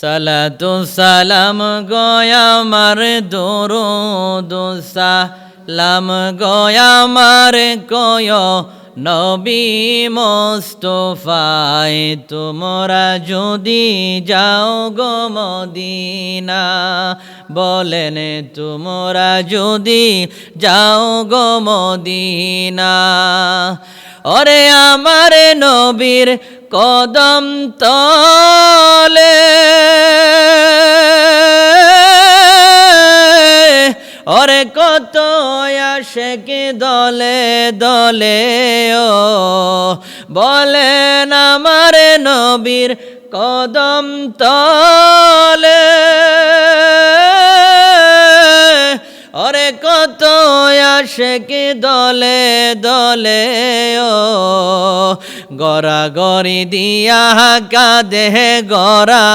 সালাতু সালাম গয়ামার দরুদ, সালাম গয়ামার কয় নবী মোস্তফায়, তোমরা যদি যাও গো মদিনা, বলেন তোমরা যদি যাও গো মদিনা। ওরে আমার নবীর কদম তলে। ওরে কত আশেকে দলে দলে, ও বলেন আমার নবীর কদম তলে। ওরে কত আশেকে দলে দলে, ও গড়া গড়ি দিয়া কাদে গড়া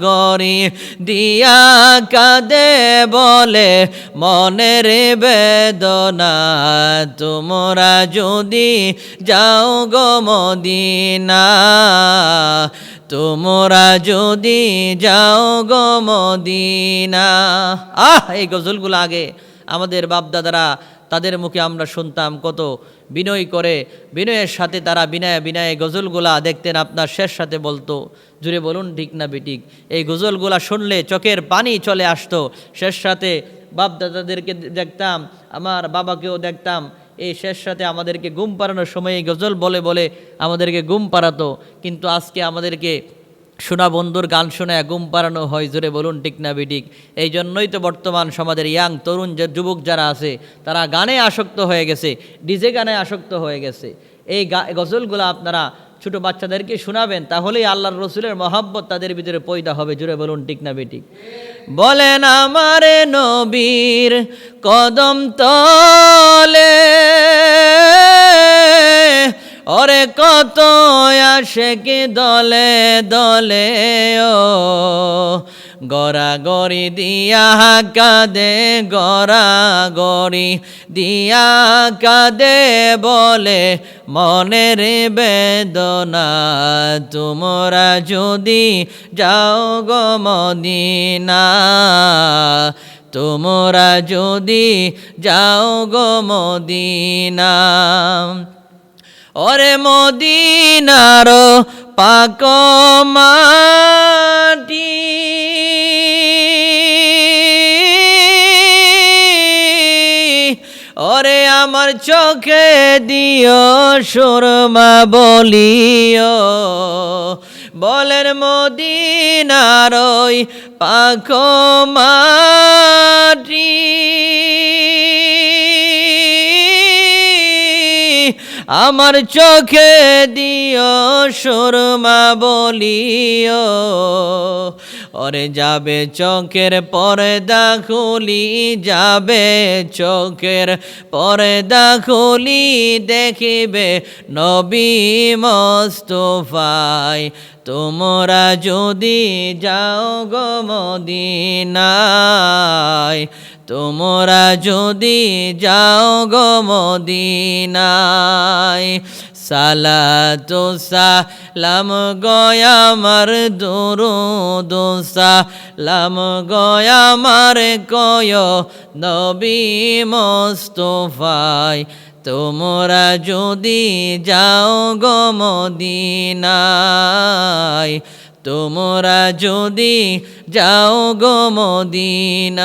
গড়ি দিয়া কাদে বলে মনের বেদনা, তোমরা যদি যাও গো তোমরা যদি যাও গো আহ, এই গজলগুলো আগে আমাদের বাপদাদারা তাদের মুখে আমরা শুনতাম কত বিনয় করে। বিনয়ের সাথে তারা বিনয় বিনয়ে গজলগুলা দেখতেন, আপনার শেষ সাথে বলতো, জুড়ে বলুন ঠিক না বেটিক এই গজলগুলা শুনলে চোখের পানি চলে আসতো। শেষ সাথে বাপদাদাদেরকে দেখতাম, আমার বাবাকেও দেখতাম। এই শেষ সাথে আমাদেরকে গুম পাড়ানোর সময় গজল বলে বলে আমাদেরকে গুম পাড়াতো। কিন্তু আজকে আমাদেরকে সোনা বন্ধুর গান শুনে ঘুম পাড়ানো হয়, জোরে বলুন, ঠিক না বিটিক এই জন্যই তো বর্তমান সমাজের ইয়াং তরুণ যে যুবক যারা আছে, তারা গানে আসক্ত হয়ে গেছে, ডিজে গানে আসক্ত হয়ে গেছে। এই গজলগুলো আপনারা ছোট বাচ্চাদেরকে শোনাবেন, তাহলেই আল্লাহর রসুলের মহাব্বত তাদের ভিতরে পয়দা হবে জুড়ে বলুন, ঠিক না বেটিক বলেন আমারে নবীর কদম তলে ওরে কত আসে কি দলে দলে, ও গড়া গড়ি দিয়া কাদে গড়া গড়ি দিয়া কাদে বলে মনের বেদনা, তোমরা যদি যাও গো মদিনা, তোমরা যদি যাও গো মদিনা। ওরে মদিনার পাক মাটি। ওরে আমার চোখে দিও সুরমা বলিও। বলেন মদিনার পাক মাটি। আমার চোখে দিও সুরমা বলিও। ওরে যাবে চোখের পর্দা খুলি যাবে, চোখের পর্দা খুলি দেখিবে নবী মস্তফাই। তোমরা যদি যাও গো মদিনায়, তোমরা যদি যাও গো মদিনায় সালাতু সালাম গয়ামার দুরুদ সালাম গয়ামার কয় নবী মোস্তফায় তোমরা যদি যাও গো মদিনায়, তোমরা যদি যাও গো মদিনায়।